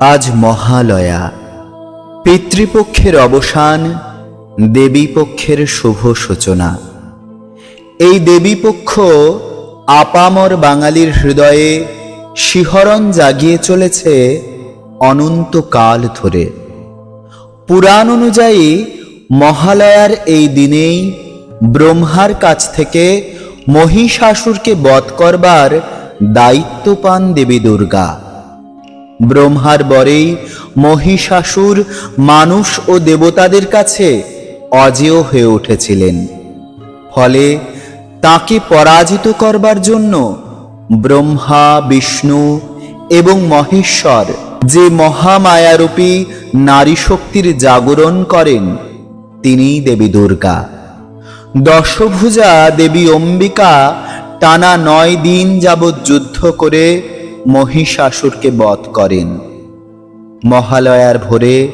আজ মহালয়া। পিতৃপক্ষের অবসান, দেবীপক্ষের শুভ সূচনা। এই দেবীপক্ষ আপামর বাঙালির হৃদয়ে শিহরণ জাগিয়ে চলেছে অনন্তকাল ধরে। পুরাণ অনুযায়ী মহালয়ার এই দিনেই ব্রহ্মার কাছ থেকে মহিষাসুরকে বধ করবার দায়িত্ব পান দেবী দুর্গা। ব্রহ্মার বরেই মহিষাসুর মানুষ ও দেবতাদের কাছে অজেয় হয়ে উঠেছিলেন। ফলে তাকে পরাজিত করবার জন্য ব্রহ্মা, বিষ্ণু এবং মহেশ্বর যে মহামায়ারূপী নারী শক্তির জাগরণ করেন, তিনিই দেবী দুর্গা। দশভুজা দেবী অম্বিকা টানা নয় দিন যাবৎ যুদ্ধ করে মহিষাসুরকে বধ করেন। মহালয়ার ভোরে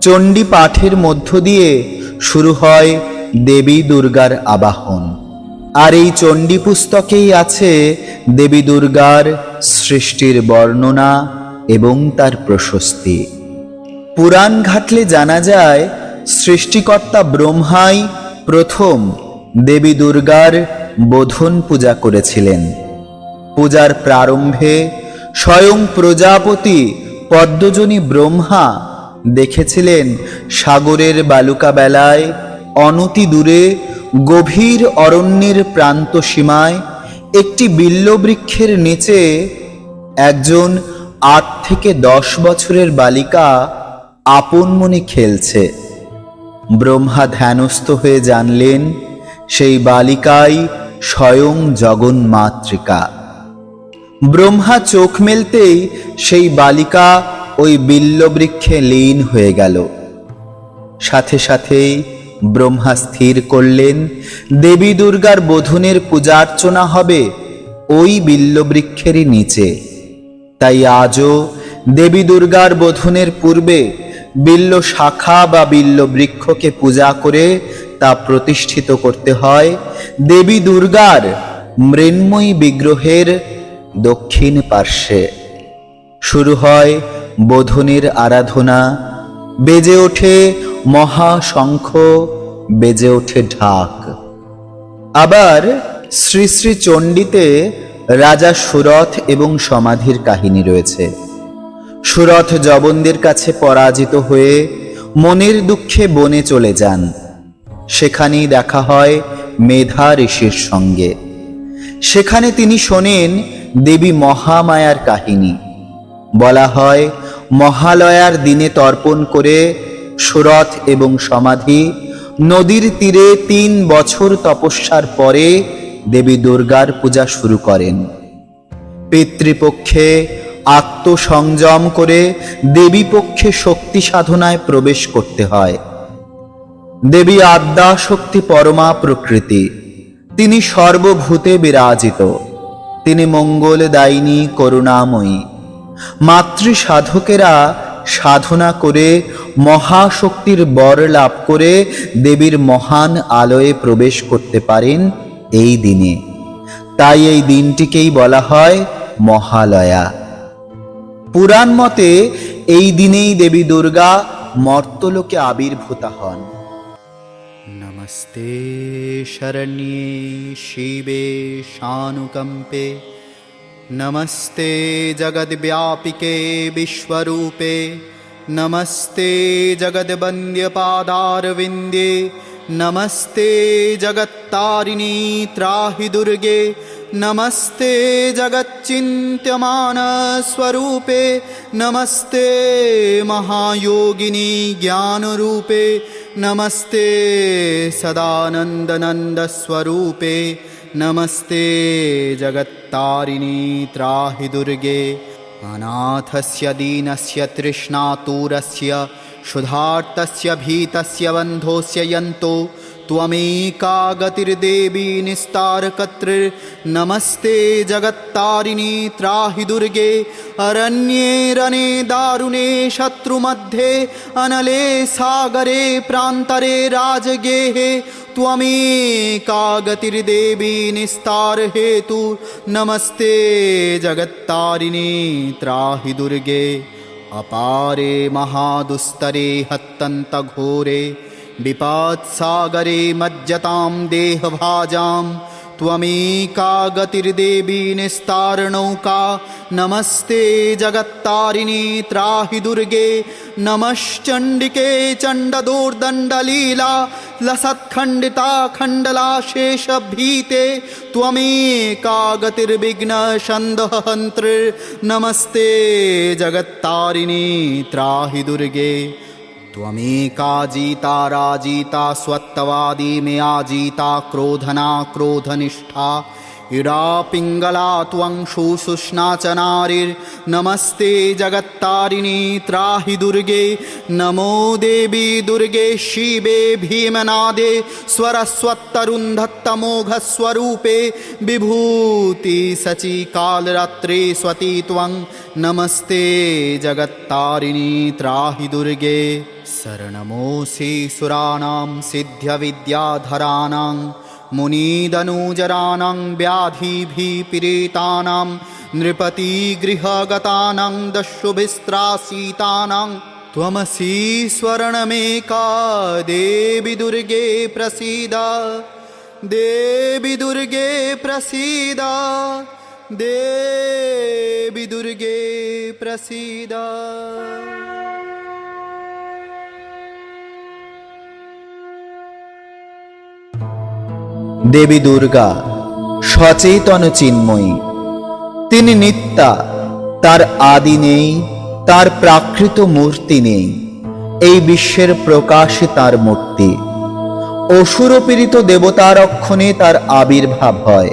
চণ্ডী পাঠের মধ্য দিয়ে শুরু হয় দেবী দুর্গার আবাহন। আর এই চণ্ডী পুস্তকেই আছে দেবী দুর্গার সৃষ্টির বর্ণনা এবং তার প্রশস্তি। পুরাণ ঘাটলে জানা যায়, সৃষ্টিকর্তা ব্রহ্মাই প্রথম দেবী দুর্গার বোধন পূজা করেছিলেন। পূজার প্রারম্ভে স্বয়ং প্রজাপতি পদ্মজনী ব্রহ্মা দেখেছিলেন সাগরের বালুকা বেলায় অনতি দূরে গভীর অরণ্যের প্রান্ত সীমায় একটি বিল্লবৃক্ষের নিচে একজন আট থেকে দশ বছরের বালিকা আপন মনে খেলছে। ব্রহ্মা ধ্যানস্থ হয়ে জানলেন, সেই বালিকাই স্বয়ং জগন্মাতৃকা। ব্রহ্মা চোখ মেলতেই সেই বালিকা ওই বিল্লবৃক্ষে লীন হয়ে গেল। সাথে সাথেই ব্রহ্মা স্থির করলেন, দেবী দুর্গার বোধনের পূজার্চনা হবে ওই বিল্লবৃক্ষেরই নিচে। তাই আজও দেবী দুর্গার বোধনের পূর্বে বিল্ল শাখা বা বিল্ল বৃক্ষকে পূজা করে তা প্রতিষ্ঠিত করতে হয়। দেবী দুর্গার মৃন্ময়ী বিগ্রহের দক্ষিণ পার্শ্বে। শুরু হয় বোধনের আরাধনা। বেজে ওঠে মহাশঙ্খ, বেজে ওঠে ঢাক। আবার শ্রী শ্রী চণ্ডীতে রাজা সুরথ এবং সমাধির কাহিনী রয়েছে। সুরথ জবনদের কাছে পরাজিত হয়ে মনের দুঃখে বনে চলে যান। সেখানেই দেখা হয় মেধা ঋষির সঙ্গে। সেখানে তিনি শোনেন দেবী মহামায়ার কাহিনী। বলা হয়, মহালয়ার দিনে তর্পণ করে সুরথ এবং সমাধি, নদীর তীরে তিন বছর তপস্যার পরে দেবী দুর্গার পূজা শুরু করেন। পিতৃপক্ষে আত্মসংযম করে দেবী পক্ষে শক্তি সাধনায় প্রবেশ করতে হয়। দেবী আদ্যা শক্তি পরমা প্রকৃতি। তিনি সর্বভূতে বিরাজিত। তিনি মঙ্গল দায়িনী, করুণাময়ী। মাতৃ সাধকেরা সাধনা করে, মহাশক্তির বর লাভ করে দেবীর মহান আলোয় প্রবেশ করতে পারেন এই দিনে। তাই এই দিনটিকেই বলা হয় মহালয়া। পুরাণ মতে এই দিনেই দেবী দুর্গা মর্তলোকে আবির্ভূতা হন। नमस्ते शरण्ये शिवे शानुकम्पे। नमस्ते जगद्व्यापिके विश्वरूपे। नमस्ते जगद्वन्द्यपादारविन्दे। नमस्ते जगत्तारिणी त्राहि दुर्गे नमस्ते जगच्चिन्त्यमानस्वरूपे नमस्ते महायोगिनी ज्ञानरूपे नमस्ते सदानन्दनन्दस्वरूपे नमस्ते जगत्तारिणी त्राहि दुर्गे अनाथस्य दीनस्य तृष्णातुरस्य क्षुधार्तस्य भीतस्य बन्धोस्य यन्तो त्वमेका गतिर्देवी निस्तारकर्तृर्नमस्ते जगत्तारिणी त्राहि दुर्गे अरण्ये रणे दारुणे शत्रुमध्ये अनले सागरे प्रान्तरे राजगेहे त्वमेका गतिर्देवी निस्तार हेतु नमस्ते जगत्तारिणी त्राहि दुर्गे अपारे महादुस्तरे हत्तन्तघोरे विपात्सागरे मज्जतां देहभाजां त्वमेका गतिर्देवी निस्तारणौका नमस्ते जगत्तारिणी त्राहि दुर्गे नमश्चण्डिके चण्डदोर्दण्डलीला लसत्खण्डिता खण्डलाशेषभीते त्वमेका गतिर्विघ्नसन्दहन्त्रिर्नमस्ते जगत्तारिणी त्राहि दुर्गे त्वमेका जीता राजीता स्वत्तवादी मे आजीता क्रोधना क्रोधनिष्ठा इडा पिङ्गला त्वं शुशुष्णा च नारिर्नमस्ते जगत्तारिणी त्राहि दुर्गे नमो देवी दुर्गे शिवे भीमनादे स्वरस्वत्तरुन्धत्तमोघस्वरूपे विभूति सचि कालरात्रे स्वती त्वं नमस्ते जगत्तारिणी त्राहि दुर्गे शरणमोऽसि सुराणां सिद्ध्यविद्याधराणां मुनीदनुजराणां व्याधिभिपीडितानां नृपतिगृहगतानां दस्युभिस्त्रासीतानां त्वमसि स्वर्णमेका देवि दुर्गे प्रसीद देवि दुर्गे प्रसीद देवि दुर्गे प्रसीद দেবী দুর্গা, সচেতন চিন্ময়ী। তিনি নিত্যা, তার আদি নেই, তার প্রাকৃত মূর্তি নেই। এই বিশ্বের প্রকাশে তার মূর্তি। অসুরপীড়িত দেবতার অক্ষণে তার আবির্ভাব হয়।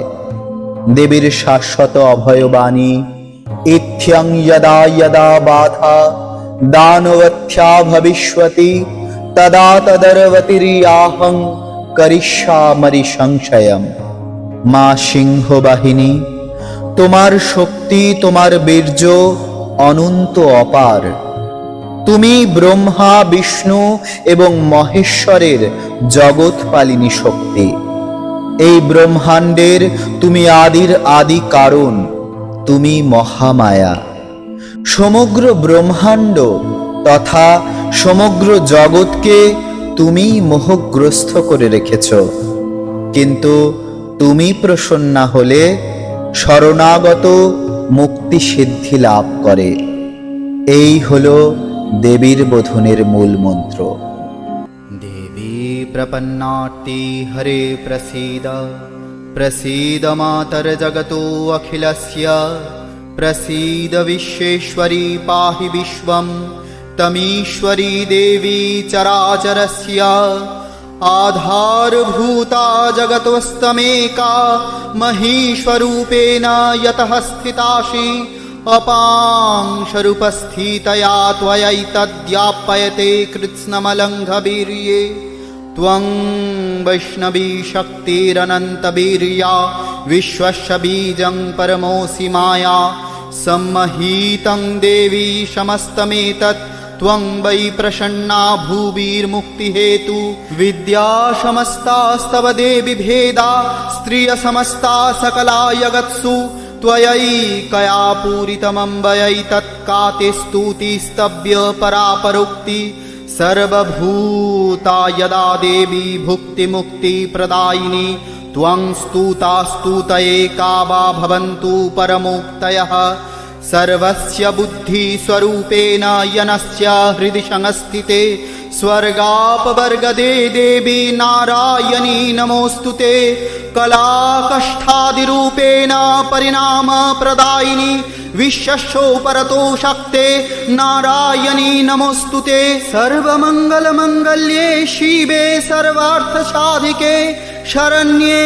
দেবীর শাশ্বত অভয়বাণী, ইথ্যং যদা যদা বাধা, দানবথ্যা ভবিষ্যতি, তদা তদরবতিরিয়াহং করিষ্যামরি সংশয়ম। মা সিংহ বাহিনী, তোমার শক্তি, তোমার বীর্য অনন্ত অপার। তুমি ব্রহ্মা, বিষ্ণু এবং মহেশ্বরের জগৎপালিনী শক্তি। এই ব্রহ্মাণ্ডের তুমি আদির আদি কারণ, তুমি মহামায়া। সমগ্র ব্রহ্মাণ্ড তথা সমগ্র জগৎকে তুমি মোহগ্রস্ত করে রেখেছ। কিন্তু তুমি প্রসন্ন হলে শরণাগত মুক্তি সিদ্ধি লাভ করে। এই হল দেবীর বোধনের মূল মন্ত্র। দেবী প্রপন্নার্তি হরে প্রসীদ। প্রসীদ মাতর জগত অখিলস্য। প্রসীদ বিশ্বেশ্বরী পাহি বিশ্বম। तमीश्वरी देवी चराचरस्य आधारभूता जगतोस्तमेका महीश्वरूपेण यतः स्थितासि अपांशरूपस्थितया त्वयैतद्यापयते कृत्स्नमलङ्घवीर्ये त्वं वैष्णवी शक्तिरनन्तवीर्या विश्वस्य बीजं परमोऽसि माया। सम्महीतं देवी समस्तमेतत् त्वं वै प्रसन्ना भूभिर्मुक्तिहेतु विद्या समस्तास्तव देवि भेदा स्त्रियसमस्ता सकला जगत्सु त्वयैकया पूरितमम्बयैतत्का ते स्तुतिस्तव्य परापरोक्ति। सर्वभूता यदा देवी भुक्तिमुक्तिप्रदायिनी त्वं स्तुता स्तुतये का वा भवन्तु परमोक्तयः सर्वस्य बुद्धिस्वरूपेण यनस्य हृदि संस्थिते स्वर्गापवर्गदे देवी नारायणी नमोऽस्तु ते। कलाकष्ठादिरूपेण परिणामप्रदायिनी विश्वशोपरतो शक्ते नारायणी नमोऽस्तु ते। सर्वमङ्गलमङ्गल्ये शिवे सर्वार्थसाधिके शरण्ये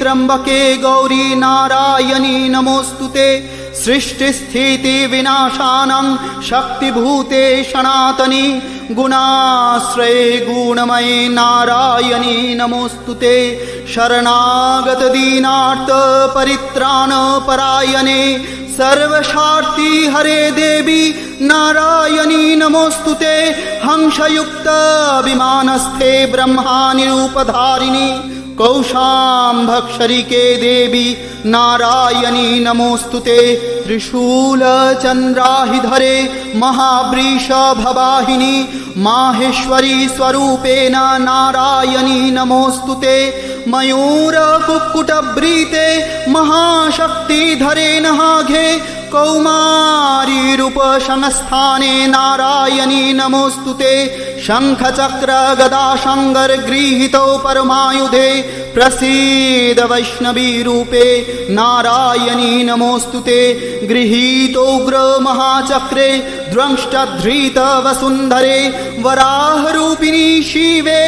त्र्यम्बके गौरी नारायणी नमोऽस्तु ते सृष्टिस्थितिविनाशानं शक्तिभूते सनातनी गुणाश्रये गुणमये नारायणी नमोऽस्तु ते शरणागतदीनार्तपरित्राणपरायणे सर्वशार्ति हरे देवी नारायणी नमोऽस्तु ते हंसयुक्तविमानस्थे ब्रह्मानिरूपधारिणी कौशाम्भक्षरिके देवी नारायणी नमोऽस्तु ते त्रिशूलचन्द्राहिधरे महावृष भवाहिनी माहेश्वरी स्वरूपेण नारायणी नमोऽस्तु ते मयूरकुक्कुटभ्रीते महाशक्तिधरे नहाघे कौमारीरूपसंस्थाने नारायणी नमोऽस्तु ते गृहित परमायुधे प्रसीद वैष्णवीरूपे नारायणी नमोऽस्तु ते गृहीतोग्रमहाचक्रे द्रंष्टधृतवसुन्धरे वराहरूपिणी शिवे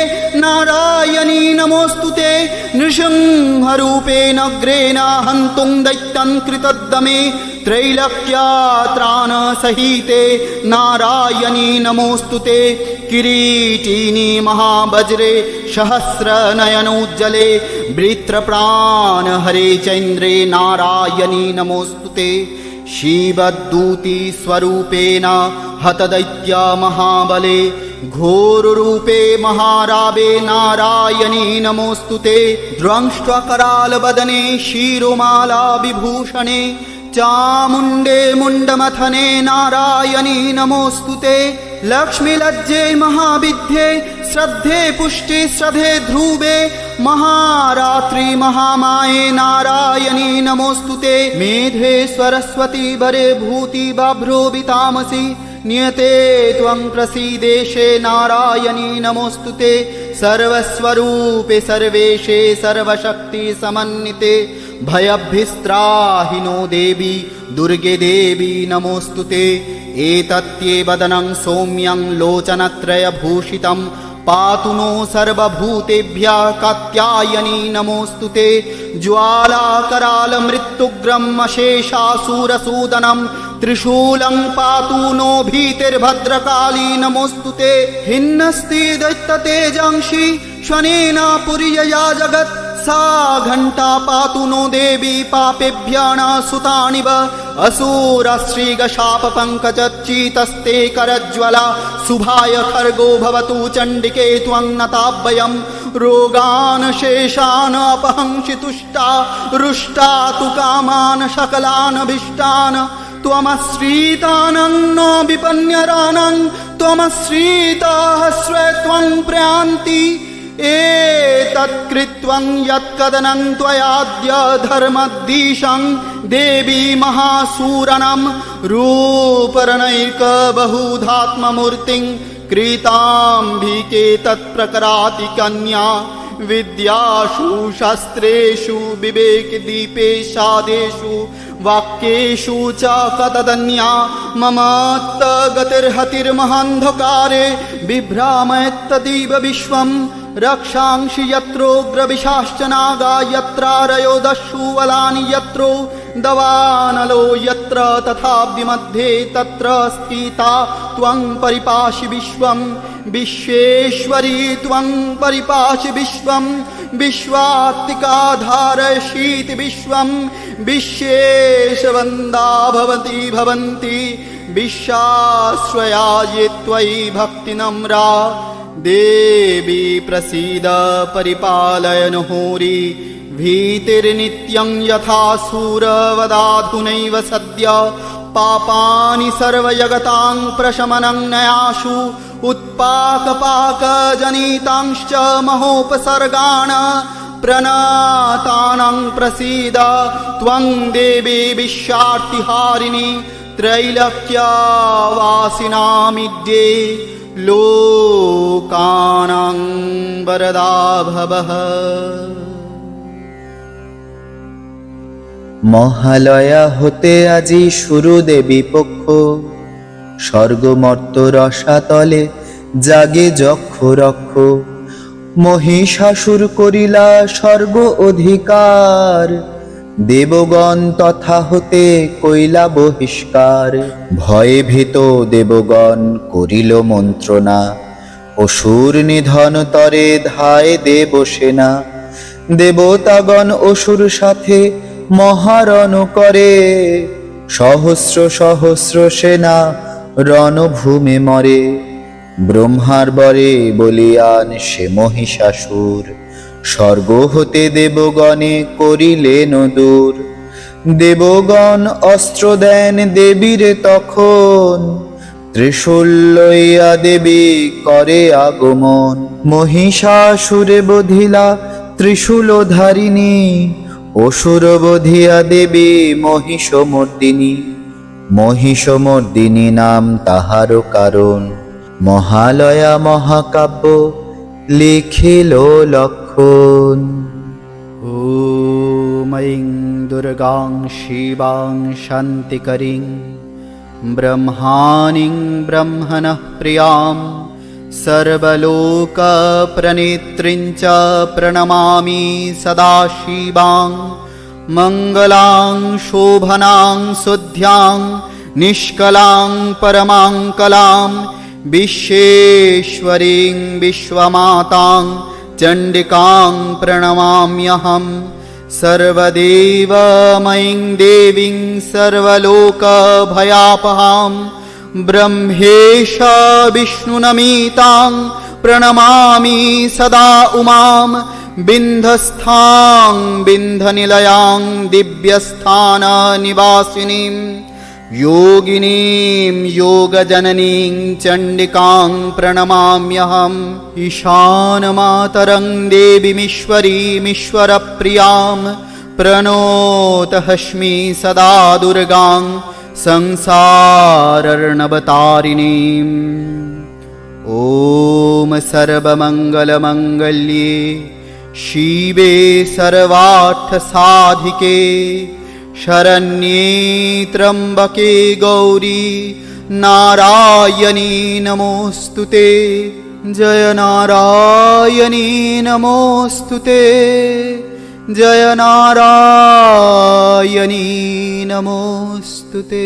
नारायणी नमोऽस्तु ते नृसिंहरूपेण अग्रेण हन्तुं दैत्यं कृतद्दमे त्रैलक्यात्राणसहिते नारायणी नमोऽस्तु ते किरीटिनी महावज्रे सहस्रनयनोज्जले वृत्रप्राणहरे चैन्द्रे नारायणी नमोऽस्तु ते शिवदूतिस्वरूपेण हतदैत्य महाबले घोररूपे महारावे नारायणी नमोऽस्तु ते द्रंष्ट्वकरालवदने शिरोमाला विभूषणे चामुण्डे मुण्डमथने नारायणी नमोऽस्तु ते लक्ष्मीलज्जे महाविद्ये श्रद्धे पुष्टे श्रद्धे ध्रुवे महारात्रि महामाये नारायणी नमोऽस्तु ते। मेधे सरस्वती वरे भूति बाभ्रोवितामसि नियते त्वं प्रसीदेशे नारायणी नमोऽस्तु ते। सर्वस्वरूपे सर्वेशे सर्वशक्ति समन्विते। भयभ्यस्त्राहिनो देवी दुर्गे देवी नमोऽस्तु ते। एतत्येवदनं सौम्यं लोचनत्रयभूषितं पातु नो सर्वभूतेभ्यः कात्यायनी नमोऽस्तु ते ज्वालाकरालमृत्युग्रम् अशेषासुरसूदनं त्रिशूलं पातु नो भीतिर्भद्रकाली नमोऽस्तु ते हिन्नस्ति दैत्यतेजांसि श्वनेन पुर्यया जगत् सा घण्टा पातु नो देवी पापेभ्याणा सुतानि व असुरश्रीगशापपङ्कजच्चितस्ते करज्ज्वला शुभाय खर्गो भवतु चण्डिके त्वं नताभयं रोगान् शेषान् अपहंसि तुष्टा रुष्टा तु कामान् सकलान् भीष्टान् त्वमश्रीतानं नो विपन्यरानं त्वमश्रीताः स्वत्वं प्रयान्ति एतत्कृत्वं यत्कदनं त्वयाद्य धर्मद्दिशं देवी महासूरनं रूपरणैकबहुधात्ममूर्तिं क्रीताम्बिके तत्प्रकराति कन्या विद्यासु शास्त्रेषु विवेकदीपे सादेषु वाक्येषु च कतदन्या ममत्तगतिर्हतिर्महान्धकारे बिभ्रामयत्तदीव विश्वम् रक्षांसि यत्रोग्रविशाश्च नागा यत्रारयो दस्यु वलानि यत्रो दवानलो यत्र तथा विमध्ये तत्र स्थिता त्वं परिपाशि विश्वं विश्वेश्वरी त्वं परिपाशि विश्वं विश्वात्तिकाधारशीति विश्वं विश्वेशवन्दा भवति भवन्ति विश्वाश्रया ये त्वयि भक्तिनम्रा देवी प्रसीद परिपालयन होरी भीतिर्नित्यं यथा सूरवदाधुनैव सद्य पापानि सर्वजगतां प्रशमनं नयाशु उत्पाकपाकजनितांश्च महोपसर्गान् प्रणातानं प्रसीद त्वं देवी विश्वार्तिहारिणि त्रैलक्यवासिनामिड्ये বরদা ভবঃ মহালয়া হতে আজি শুরু দেবী পক্ষ। স্বর্গমর্ত রসাতলে জাগে যক্ষ রক্ষ। মহিষাসুর করিলা স্বর্গ অধিকার। দেবগণ তথা হতে কইলা বহিষ্কার। ভয়ে ভীত দেবগণ করিল মন্ত্রণা। অসুর নিধন তরে ধায় দেব সেনা। দেবতাগণ অসুর সাথে মহারণ করে। সহস্র সহস্র সেনা রণভূমে মরে। ব্রহ্মার বরে বলিয়ান সে মহিষাসুর। স্বর্গ হতে দেবগণে করিলেন দূর দেবগণ অস্ত্র দেন দেবীর তখন ত্রিশূল লইয়া দেবী করে আগমন। মহিষাসুরে বধিলা ত্রিশূল ধারিণী অসুর বধিয়া দেবী মহিষমর্দিনী। মহিষমর্দিনী নাম তাহারও কারণ। মহালয়া মহাকাব্য লিখিল লক্ষণ ॐ ऐं दुर्गां शिवां शान्तिकरीं ब्रह्माणीं ब्रह्मणः प्रियां सर्वलोकप्रणेत्रीं च प्रणमामि सदा शिवां मङ्गलां शोभनां शुद्ध्यां निष्कलां परमां कलां विश्वेश्वरीं विश्वमातां चण्डिकां प्रणमाम्यहं सर्वदेवमयीं देवीं सर्वलोकभयापहां ब्रह्मेश विष्णुनमितां प्रणमामि सदा उमां बिन्धस्थां बिन्धनिलयां दिव्यस्थाननिवासिनीं योगिनीं योगजननीं चण्डिकां प्रणमाम्यहम्। ईशानमातरं देवीमीश्वरीमीश्वरप्रियां प्रणोतहस्मि सदा दुर्गां संसारर्णवतारिणीम्। ॐ सर्वमङ्गलमङ्गल्ये शिवे सर्वार्थसाधिके शरण्ये त्र्यम्बके गौरी नारायणी नमोऽस्तु ते जय नारायणी नमोऽस्तु ते जय नारायणी नमोऽस्तु ते